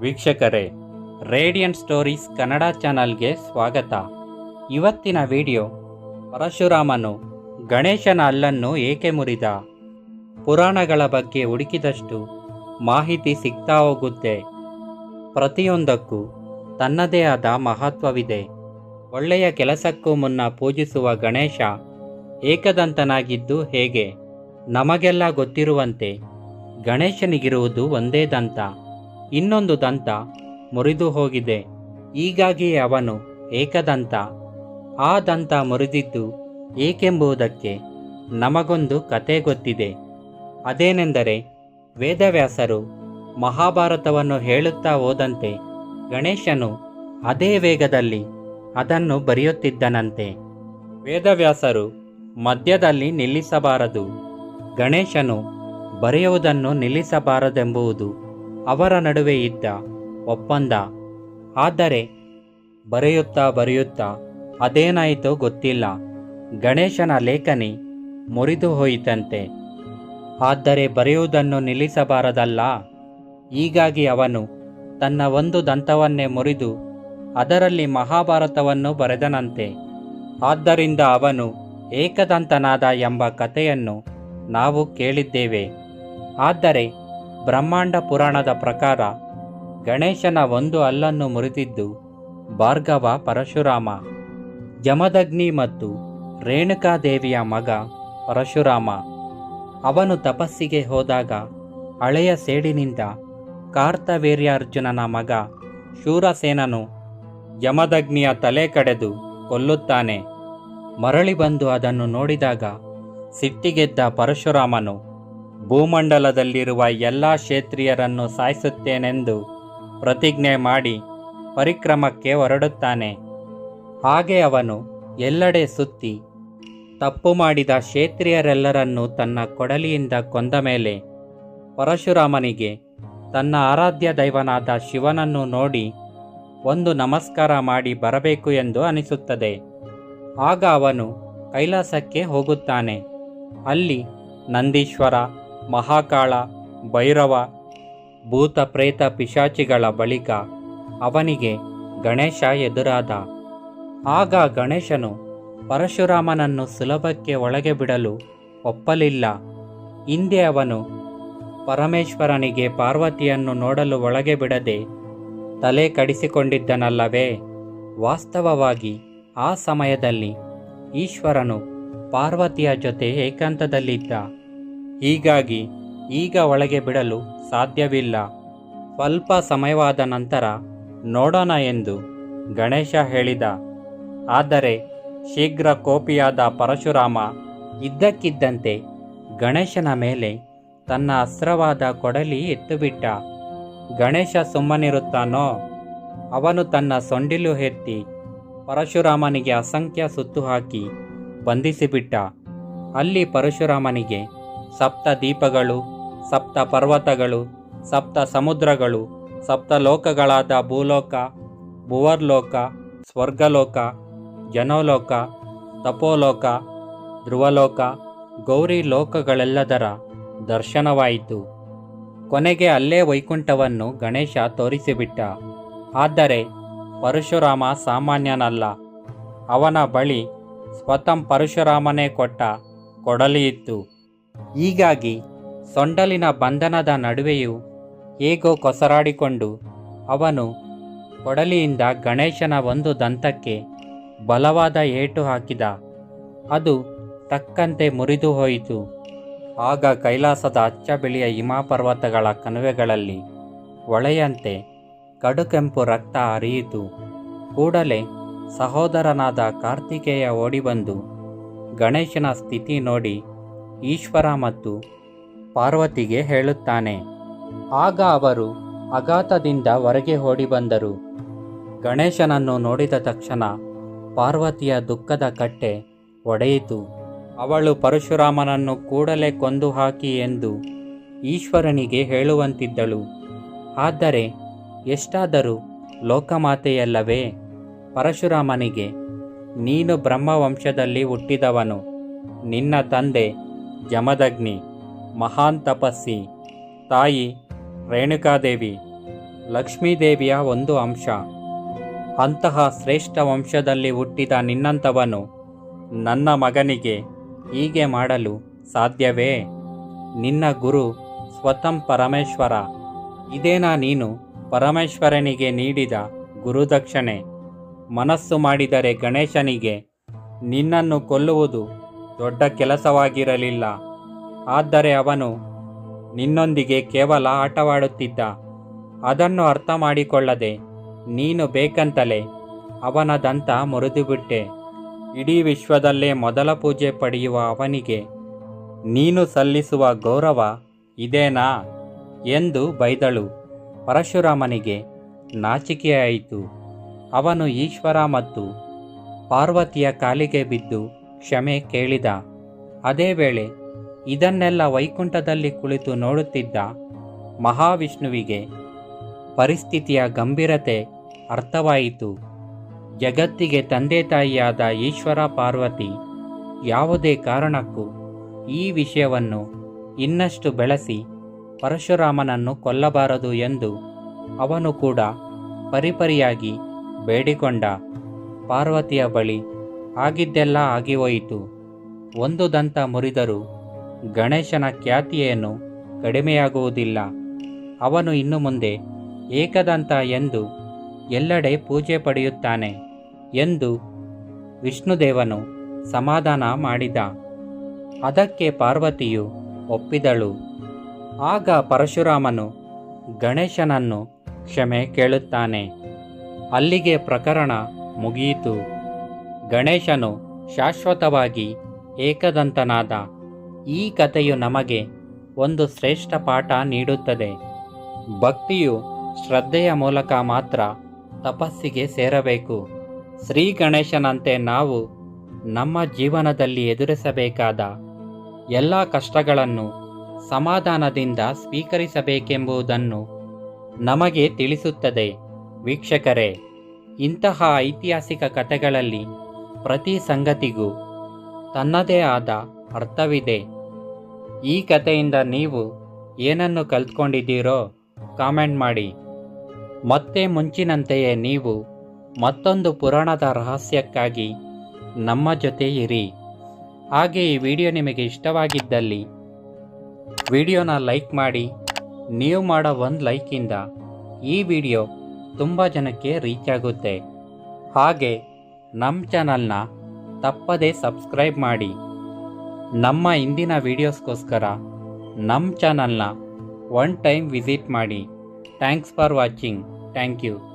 ವೀಕ್ಷಕರೇ, radiant stories Kannada ಚಾನಲ್ಗೆ ಸ್ವಾಗತ. ಇವತ್ತಿನ ವಿಡಿಯೋ ಪರಶುರಾಮನು ಗಣೇಶನ ಅಲ್ಲನ್ನು ಏಕೆ ಮುರಿದ? ಪುರಾಣಗಳ ಬಗ್ಗೆ ಹುಡುಕಿದಷ್ಟು ಮಾಹಿತಿ ಸಿಗ್ತಾ ಹೋಗುತ್ತೆ. ಪ್ರತಿಯೊಂದಕ್ಕೂ ತನ್ನದೇ ಆದ ಮಹತ್ವವಿದೆ. ಒಳ್ಳೆಯ ಕೆಲಸಕ್ಕೂ ಮುನ್ನ ಪೂಜಿಸುವ ಗಣೇಶ ಏಕದಂತನಾಗಿದ್ದು ಹೇಗೆ? ನಮಗೆಲ್ಲ ಗೊತ್ತಿರುವಂತೆ ಗಣೇಶನಿಗಿರುವುದು ಒಂದೇ ದಂತ. ಇನ್ನೊಂದು ದಂತ ಮುರಿದು ಹೋಗಿದೆ. ಹೀಗಾಗಿ ಅವನು ಏಕದಂತ. ಆ ದಂತ ಮುರಿದಿದ್ದು ಏಕೆಂಬುದಕ್ಕೆ ನಮಗೊಂದು ಕತೆ ಗೊತ್ತಿದೆ. ಅದೇನೆಂದರೆ ವೇದವ್ಯಾಸರು ಮಹಾಭಾರತವನ್ನು ಹೇಳುತ್ತಾ ಹೋದಂತೆ ಗಣೇಶನು ಅದೇ ವೇಗದಲ್ಲಿ ಅದನ್ನು ಬರೆಯುತ್ತಿದ್ದನಂತೆ. ವೇದವ್ಯಾಸರು ಮಧ್ಯದಲ್ಲಿ ನಿಲ್ಲಿಸಬಾರದು. ಗಣೇಶನು ಬರೆಯುವುದನ್ನು ನಿಲ್ಲಿಸಬಾರದೆಂಬುದು ಅವರ ನಡುವೆ ಇದ್ದ ಒಪ್ಪಂದ. ಆದರೆ ಬರೆಯುತ್ತಾ ಬರೆಯುತ್ತಾ ಅದೇನಾಯಿತೋ ಗೊತ್ತಿಲ್ಲ. ಗಣೇಶನ ಲೇಖನಿ ಮುರಿದು ಹೋಯಿತಂತೆ. ಆದರೆ ಬರೆಯುವುದನ್ನು ನಿಲ್ಲಿಸಬಾರದಲ್ಲ. ಹೀಗಾಗಿ ಅವನು ತನ್ನ ಒಂದು ದಂತವನ್ನೇ ಮುರಿದು ಅದರಲ್ಲಿ ಮಹಾಭಾರತವನ್ನು ಬರೆದನಂತೆ. ಆದ್ದರಿಂದ ಅವನು ಏಕದಂತನಾದ ಎಂಬ ಕಥೆಯನ್ನು ನಾವು ಕೇಳಿದ್ದೇವೆ. ಆದರೆ ಬ್ರಹ್ಮಾಂಡ ಪುರಾಣದ ಪ್ರಕಾರ ಗಣೇಶನ ಒಂದು ಅಲ್ಲನ್ನು ಮುರಿದಿದ್ದು ಭಾರ್ಗವ ಪರಶುರಾಮ ಜಮದಗ್ನಿ ಮತ್ತು ರೇಣುಕಾದೇವಿಯ ಮಗ ಪರಶುರಾಮ. ಅವನು ತಪಸ್ಸಿಗೆ ಹೋದಾಗ ಹಳೆಯ ಸೇಡಿನಿಂದ ಕಾರ್ತವೀರ್ಯಾರ್ಜುನನ ಮಗ ಶೂರಸೇನನು ಯಮದಗ್ನಿಯ ತಲೆ ಕಡೆದು ಕೊಲ್ಲುತ್ತಾನೆ. ಮರಳಿ ಬಂದು ಅದನ್ನು ನೋಡಿದಾಗ ಸಿಟ್ಟಿಗೆದ್ದ ಪರಶುರಾಮನು ಭೂಮಂಡಲದಲ್ಲಿರುವ ಎಲ್ಲ ಕ್ಷೇತ್ರಿಯರನ್ನು ಸಾಯಿಸುತ್ತೇನೆಂದು ಪ್ರತಿಜ್ಞೆ ಮಾಡಿ ಪರಿಕ್ರಮಕ್ಕೆ ಹೊರಡುತ್ತಾನೆ. ಹಾಗೆ ಅವನು ಎಲ್ಲೆಡೆ ಸುತ್ತಿ ತಪ್ಪು ಮಾಡಿದ ಕ್ಷೇತ್ರೀಯರೆಲ್ಲರನ್ನೂ ತನ್ನ ಕೊಡಲಿಯಿಂದ ಕೊಂದ ಮೇಲೆ ಪರಶುರಾಮನಿಗೆ ತನ್ನ ಆರಾಧ್ಯ ದೈವನಾದ ಶಿವನನ್ನು ನೋಡಿ ಒಂದು ನಮಸ್ಕಾರ ಮಾಡಿ ಬರಬೇಕು ಎಂದು ಅನಿಸುತ್ತದೆ. ಆಗ ಅವನು ಕೈಲಾಸಕ್ಕೆ ಹೋಗುತ್ತಾನೆ. ಅಲ್ಲಿ ನಂದೀಶ್ವರ ಮಹಾಕಾಳ, ಭೈರವ, ಭೂತ ಪ್ರೇತ ಪಿಶಾಚಿಗಳ ಬಳಿಕ ಅವನಿಗೆ ಗಣೇಶ ಎದುರಾದ. ಆಗ ಗಣೇಶನು ಪರಶುರಾಮನನ್ನು ಸುಲಭಕ್ಕೆ ಒಳಗೆ ಬಿಡಲು ಒಪ್ಪಲಿಲ್ಲ. ಹಿಂದೆ ಅವನು ಪರಮೇಶ್ವರನಿಗೆ ಪಾರ್ವತಿಯನ್ನು ನೋಡಲು ಒಳಗೆ ಬಿಡದೆ ತಲೆ ಕಡಿಸಿಕೊಂಡಿದ್ದನಲ್ಲವೇ? ವಾಸ್ತವವಾಗಿ ಆ ಸಮಯದಲ್ಲಿ ಈಶ್ವರನು ಪಾರ್ವತಿಯ ಜೊತೆ ಏಕಾಂತದಲ್ಲಿದ್ದ. ಹೀಗಾಗಿ ಈಗ ಒಳಗೆ ಬಿಡಲು ಸಾಧ್ಯವಿಲ್ಲ. ಸ್ವಲ್ಪ ಸಮಯವಾದ ನಂತರ ನೋಡೋಣ ಎಂದು ಗಣೇಶ ಹೇಳಿದ. ಆದರೆ ಶೀಘ್ರ ಕೋಪಿಯಾದ ಪರಶುರಾಮ ಇದ್ದಕ್ಕಿದ್ದಂತೆ ಗಣೇಶನ ಮೇಲೆ ತನ್ನ ಅಸ್ತ್ರವಾದ ಕೊಡಲಿ ಎತ್ತುಬಿಟ್ಟ. ಗಣೇಶ ಸುಮ್ಮನಿರುತ್ತಾನೋ? ಅವನು ತನ್ನ ಸೊಂಡಿಲು ಎತ್ತಿ ಪರಶುರಾಮನಿಗೆ ಅಸಂಖ್ಯ ಸುತ್ತು ಹಾಕಿ ಬಂಧಿಸಿಬಿಟ್ಟ. ಅಲ್ಲಿ ಪರಶುರಾಮನಿಗೆ ಸಪ್ತ ದೀಪಗಳು, ಸಪ್ತ ಪರ್ವತಗಳು, ಸಪ್ತ ಸಮುದ್ರಗಳು, ಸಪ್ತ ಲೋಕಗಳಾದ ಭೂಲೋಕ, ಭುವರ್ಲೋಕ, ಸ್ವರ್ಗಲೋಕ, ಜನೋಲೋಕ, ತಪೋಲೋಕ, ಧ್ರುವಲೋಕ, ಗೌರಿ ಲೋಕಗಳೆಲ್ಲದರ ದರ್ಶನವಾಯಿತು. ಕೊನೆಗೆ ಅಲ್ಲೇ ವೈಕುಂಠವನ್ನು ಗಣೇಶ ತೋರಿಸಿಬಿಟ್ಟ. ಆದರೆ ಪರಶುರಾಮ ಸಾಮಾನ್ಯನಲ್ಲ. ಅವನ ಬಳಿ ಸ್ವತಂ ಪರಶುರಾಮನೇ ಕೊಟ್ಟ ಕೊಡಲಿಯಿತ್ತು ಹೀಗಾಗಿ ಸೊಂಡಲಿನ ಬಂಧನದ ನಡುವೆಯೂ ಹೇಗೋ ಕೊಸರಾಡಿಕೊಂಡು ಅವನು ಕೊಡಲಿಯಿಂದ ಗಣೇಶನ ಒಂದು ದಂತಕ್ಕೆ ಬಲವಾದ ಏಟು ಹಾಕಿದ. ಅದು ತಕ್ಕಂತೆ ಮುರಿದು ಹೋಯಿತು. ಆಗ ಕೈಲಾಸದ ಅಚ್ಚ ಬಿಳಿಯ ಹಿಮಾಪರ್ವತಗಳ ಕಣಿವೆಗಳಲ್ಲಿ ಒಳೆಯಂತೆ ಕಡುಕೆಂಪು ರಕ್ತ ಹರಿಯಿತು. ಕೂಡಲೇ ಸಹೋದರನಾದ ಕಾರ್ತಿಕೇಯ ಓಡಿಬಂದು ಗಣೇಶನ ಸ್ಥಿತಿ ನೋಡಿ ಈಶ್ವರ ಮತ್ತು ಪಾರ್ವತಿಗೆ ಹೇಳುತ್ತಾನೆ, ಆಗ ಅವರು ಅಗಾತದಿಂದ ಹೊರಗೆ ಓಡಿಬಂದರು ಗಣೇಶನನ್ನು ನೋಡಿದ ತಕ್ಷಣ ಪಾರ್ವತಿಯ ದುಃಖದ ಕಟ್ಟೆ ಒಡೆಯಿತು. ಅವಳು ಪರಶುರಾಮನನ್ನು ಕೂಡಲೇ ಕೊಂದು ಹಾಕಿ ಎಂದು ಈಶ್ವರನಿಗೆ ಹೇಳುವಂತಿದ್ದಳು. ಆದರೆ ಎಷ್ಟಾದರೂ ಲೋಕಮಾತೆಯಲ್ಲವೇ, ಪರಶುರಾಮನಿಗೆ, ನೀನು ಬ್ರಹ್ಮವಂಶದಲ್ಲಿ ಹುಟ್ಟಿದವನು, ನಿನ್ನ ತಂದೆ ಜಮದಗ್ನಿ ಮಹಾನ್ ತಪಸ್ಸಿ, ತಾಯಿ ರೇಣುಕಾದೇವಿ, ಲಕ್ಷ್ಮೀದೇವಿಯ ಒಂದು ಅಂಶ. ಅಂತಹ ಶ್ರೇಷ್ಠ ವಂಶದಲ್ಲಿ ಹುಟ್ಟಿದ ನಿನ್ನಂಥವನು ನನ್ನ ಮಗನಿಗೆ ಹೀಗೆ ಮಾಡಲು ಸಾಧ್ಯವೇ? ನಿನ್ನ ಗುರು ಸ್ವತಂ ಪರಮೇಶ್ವರ. ಇದೇನಾ ನೀನು ಪರಮೇಶ್ವರನಿಗೆ ನೀಡಿದ ಗುರುದಕ್ಷಿಣೆ? ಮನಸ್ಸು ಮಾಡಿದರೆ ಗಣೇಶನಿಗೆ ನಿನ್ನನ್ನು ಕೊಲ್ಲುವುದು ದೊಡ್ಡ ಕೆಲಸವಾಗಿರಲಿಲ್ಲ. ಆದರೆ ಅವನು ನಿನ್ನೊಂದಿಗೆ ಕೇವಲ ಆಟವಾಡುತ್ತಿದ್ದ. ಅದನ್ನು ಅರ್ಥ ಮಾಡಿಕೊಳ್ಳದೆ ನೀನು ಬೇಕಂತಲೇ ಅವನ ದಂತ ಮುರಿದುಬಿಟ್ಟೆ. ಇಡೀ ವಿಶ್ವದಲ್ಲೇ ಮೊದಲ ಪೂಜೆ ಪಡೆಯುವ ಅವನಿಗೆ ನೀನು ಸಲ್ಲಿಸುವ ಗೌರವ ಇದೇನಾ ಎಂದು ಬೈದಳು. ಪರಶುರಾಮನಿಗೆ ನಾಚಿಕೆಯಾಯಿತು. ಅವನು ಈಶ್ವರ ಮತ್ತು ಪಾರ್ವತಿಯ ಕಾಲಿಗೆ ಬಿದ್ದು ಕ್ಷಮೆ ಕೇಳಿದ. ಅದೇ ವೇಳೆ ಇದನ್ನೆಲ್ಲ ವೈಕುಂಠದಲ್ಲಿ ಕುಳಿತು ನೋಡುತ್ತಿದ್ದ ಮಹಾವಿಷ್ಣುವಿಗೆ ಪರಿಸ್ಥಿತಿಯ ಗಂಭೀರತೆ ಅರ್ಥವಾಯಿತು. ಜಗತ್ತಿಗೆ ತಂದೆ ತಾಯಿಯಾದ ಈಶ್ವರ ಪಾರ್ವತಿ ಯಾವುದೇ ಕಾರಣಕ್ಕೂ ಈ ವಿಷಯವನ್ನು ಇನ್ನಷ್ಟು ಬೆಳೆಸಿ ಪರಶುರಾಮನನ್ನು ಕೊಲ್ಲಬಾರದು ಎಂದು ಅವನು ಕೂಡ ಪರಿಪರಿಯಾಗಿ ಬೇಡಿಕೊಂಡ. ಪಾರ್ವತಿಯ ಬಳಿ ಆಗಿದ್ದೆಲ್ಲ ಆಗಿಹೋಯಿತು ಒಂದು ದಂತ ಮುರಿದರೂ ಗಣೇಶನ ಖ್ಯಾತಿಯೇನು ಕಡಿಮೆಯಾಗುವುದಿಲ್ಲ. ಅವನು ಇನ್ನು ಮುಂದೆ ಏಕದಂತ ಎಂದು ಎಲ್ಲೆಡೆ ಪೂಜೆ ಪಡೆಯುತ್ತಾನೆ ಎಂದು ವಿಷ್ಣುದೇವನು ಸಮಾಧಾನ ಮಾಡಿದ. ಅದಕ್ಕೆ ಪಾರ್ವತಿಯು ಒಪ್ಪಿದಳು. ಆಗ ಪರಶುರಾಮನು ಗಣೇಶನನ್ನು ಕ್ಷಮೆ ಕೇಳುತ್ತಾನೆ. ಅಲ್ಲಿಗೆ ಪ್ರಕರಣ ಮುಗಿಯಿತು. ಗಣೇಶನು ಶಾಶ್ವತವಾಗಿ ಏಕದಂತನಾದ ಈ ಕಥೆಯು ನಮಗೆ ಒಂದು ಶ್ರೇಷ್ಠ ಪಾಠ ನೀಡುತ್ತದೆ. ಭಕ್ತಿಯು ಶ್ರದ್ಧೆಯ ಮೂಲಕ ಮಾತ್ರ ತಪಸ್ಸಿಗೆ ಸೇರಬೇಕು. ಶ್ರೀ ಗಣೇಶನಂತೆ ನಾವು ನಮ್ಮ ಜೀವನದಲ್ಲಿ ಎದುರಿಸಬೇಕಾದ ಎಲ್ಲ ಕಷ್ಟಗಳನ್ನು ಸಮಾಧಾನದಿಂದ ಸ್ವೀಕರಿಸಬೇಕೆಂಬುದನ್ನು ನಮಗೆ ತಿಳಿಸುತ್ತದೆ. ವೀಕ್ಷಕರೇ, ಇಂತಹ ಐತಿಹಾಸಿಕ ಕಥೆಗಳಲ್ಲಿ ಪ್ರತಿ ಸಂಗತಿಗೂ ತನ್ನದೇ ಆದ ಅರ್ಥವಿದೆ. ಈ ಕಥೆಯಿಂದ ನೀವು ಏನನ್ನು ಕಲ್ತ್ಕೊಂಡಿದ್ದೀರೋ ಕಾಮೆಂಟ್ ಮಾಡಿ. ಮತ್ತೆ ಮುಂಚಿನಂತೆಯೇ ನೀವು ಮತ್ತೊಂದು ಪುರಾಣದ ರಹಸ್ಯಕ್ಕಾಗಿ ನಮ್ಮ ಜೊತೆ ಇರಿ. ಹಾಗೆ ಈ ವಿಡಿಯೋ ನಿಮಗೆ ಇಷ್ಟವಾಗಿದ್ದಲ್ಲಿ ವಿಡಿಯೋನ ಲೈಕ್ ಮಾಡಿ. ನೀವು ಮಾಡೋ ಒಂದು ಲೈಕಿಂದ ಈ ವಿಡಿಯೋ ತುಂಬ ಜನಕ್ಕೆ ರೀಚ್ ಆಗುತ್ತೆ. ಹಾಗೆ ನಮ್ಮ ಚಾನಲ್ನ ತಪ್ಪದೇ ಸಬ್ಸ್ಕ್ರೈಬ್ ಮಾಡಿ. ನಮ್ಮ ಇಂದಿನ ವಿಡಿಯೋಸ್ಗೋಸ್ಕರ ನಮ್ಮ ಚಾನಲ್ನ ಒನ್ ಟೈಮ್ ವಿಸಿಟ್ ಮಾಡಿ. Thanks for watching. Thank you.